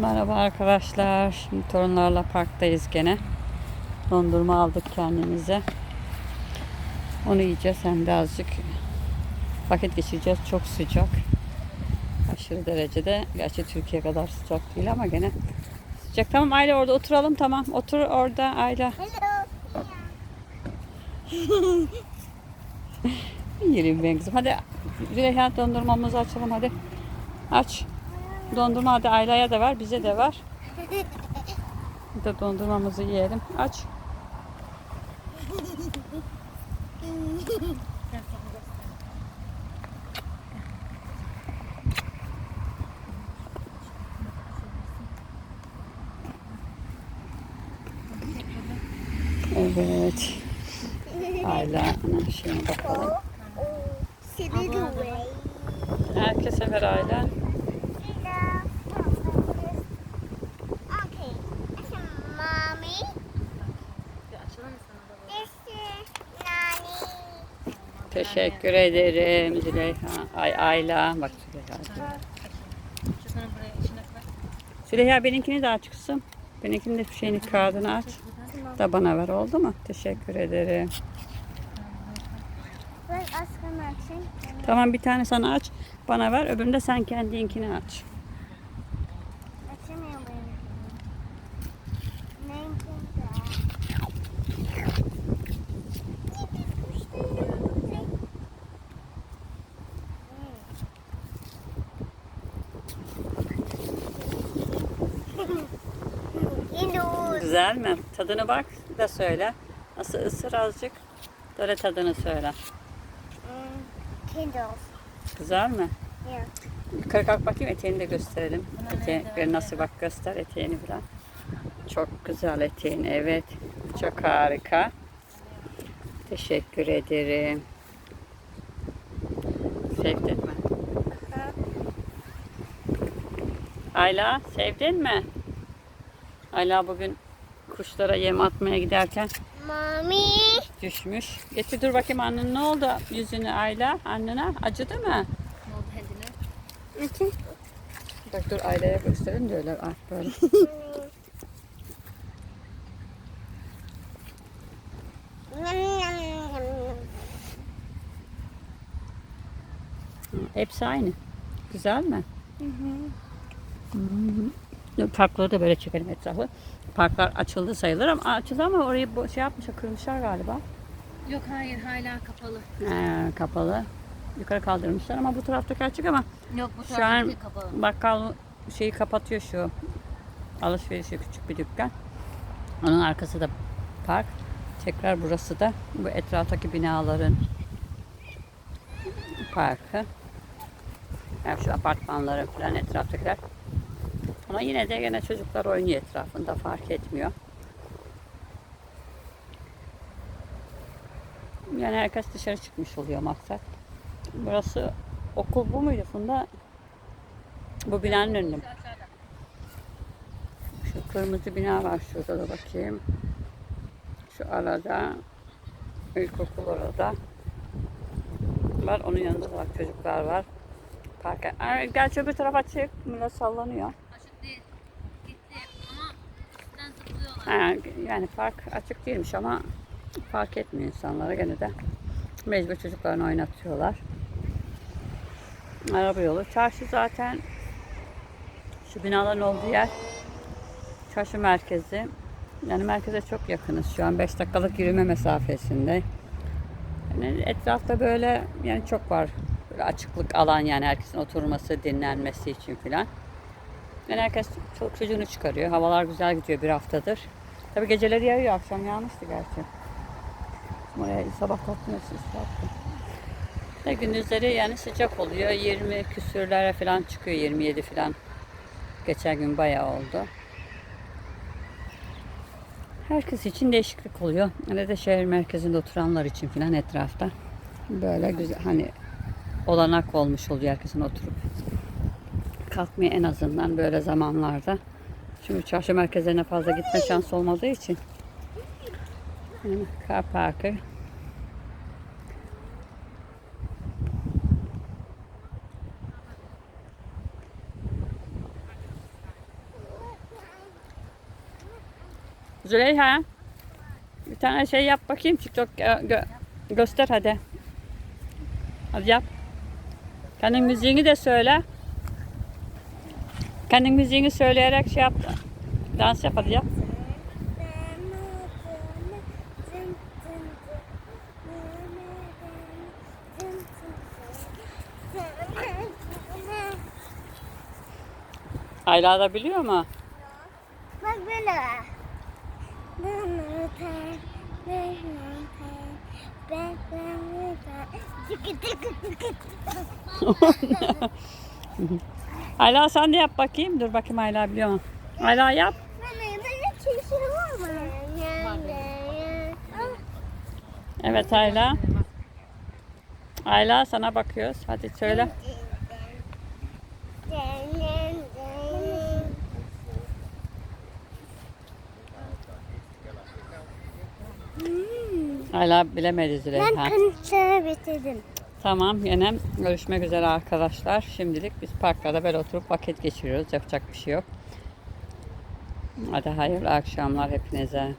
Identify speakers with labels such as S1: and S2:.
S1: Merhaba arkadaşlar. Şimdi torunlarla parktayız gene. Dondurma aldık kendimize. Onu yiyeceğiz hem de azıcık vakit geçireceğiz. Çok sıcak. Aşırı derecede. Gerçi Türkiye kadar sıcak değil ama gene sıcak. Tamam Ayla orada oturalım tamam. Otur orada Ayla. Yürüyün ben kızım. Hadi Züleyha dondurmamızı açalım hadi. Aç. Dondurma hadi Ayla'ya da var, bize de var. Bir de dondurmamızı yiyelim. Aç. Evet. Ayla şeyine bakalım. Herkese ver Ayla. Teşekkür ederim Züleyha. Ay Ayla. Bak Züleyha. Züleyha benimkini de aç kızım. Benimkini de şeyini kağıdını aç. Da bana ver oldu mu? Teşekkür ederim.
S2: Ben.
S1: Tamam bir tane sana aç. Bana ver. Öbürünü de sen kendinkini aç.
S2: Açamıyorum benim. Benimkini de. Yunus.
S1: Güzel mi? Tadını bak da söyle. Nasıl ısır azıcık. Böyle tadını söyle.
S2: Kindles.
S1: Güzel mi?
S2: Yeah.
S1: Yukarı kalk bakayım eteğini de gösterelim. Eteği nasıl bak göster eteğini falan. Çok güzel eteğin evet. Çok harika. Teşekkür ederim. Sevdin mi? Ayla sevdin mi? Ayla bugün kuşlara yem atmaya giderken
S2: Mommy.
S1: düşmüş. Getir dur bakayım annen ne oldu yüzüne Ayla annene acıdı mı? Bak dur Ayla'ya gösterin de öyle ah böyle. Hepsi aynı. Güzel mi? Hı hı. Parkları da böyle çekelim etrafı. Parklar açıldı sayılır ama açıldı ama orayı şey yapmışlar, kırmışlar galiba.
S3: Yok hayır hala kapalı.
S1: He, kapalı. Yukarı kaldırmışlar ama bu taraftaki açık ama
S3: Yok bu
S1: Şu an-
S3: kapalı.
S1: bakkal şeyi kapatıyor şu. Alışverişi küçük bir dükkan. Onun arkası da park. Tekrar burası da bu etraftaki binaların parkı. Yani şu apartmanların falan etraftakiler. Ama yine de gene çocuklar oynuyor etrafında fark etmiyor. Yani herkes dışarı çıkmış oluyor maksat. Burası okul bu muydu Funda? Bu binanın önü. Şu kırmızı bina var şurada da bakayım. Şu arada ilkokul orada. Var onun yanında da bak çocuklar var. Parka. Aa, Gerçi öbür taraf açık. Millet sallanıyor.
S3: Açık değil. Gitti ama üstten zıplıyorlar.
S1: Ha, yani park açık değilmiş ama fark etmiyor insanlara gene de. Mecbur çocuklarını oynatıyorlar. Araba yolu. Çarşı zaten şu binaların olduğu yer çarşı merkezi. Yani merkeze çok yakınız şu an. 5 dakikalık yürüme mesafesinde. Yani etrafta böyle yani çok var. Böyle açıklık alan yani herkesin oturması, dinlenmesi için filan. Yani herkes çok çocuğunu çıkarıyor. Havalar güzel gidiyor bir haftadır. Tabi geceleri yağıyor. Akşam yağmıştı gerçi. Oraya sabah kalktım ıslattım. Ve gündüzleri yani sıcak oluyor. 20 küsürlere falan çıkıyor. 27 falan. Geçen gün bayağı oldu. Herkes için değişiklik oluyor. Hele de şehir merkezinde oturanlar için falan etrafta. Böyle güzel hani olanak olmuş oluyor herkesin oturup kalkmaya en azından böyle zamanlarda. Çünkü çarşı merkezlerine fazla gitme şansı olmadığı için. Yani kar parkı Züleyha. Bir tane şey yap bakayım. TikTok gö- gö- göster hadi. Hadi yap. Kendin müziğini de söyle. Kendin müziğini söyleyerek şey yap. Dans yap hadi yap. Ayla da biliyor mu?
S2: Bak böyle.
S1: Ayla sen de yap bakayım. Dur bakayım Ayla biliyor mu? Ayla yap. Evet Ayla. Ayla sana bakıyoruz. Hadi söyle. Ayla bilemedi Züleyha.
S2: Ben kanıtları bitirdim.
S1: Tamam yine görüşmek üzere arkadaşlar. Şimdilik biz parklarda böyle oturup vakit geçiriyoruz. Yapacak bir şey yok. Hadi hayırlı akşamlar hepinize.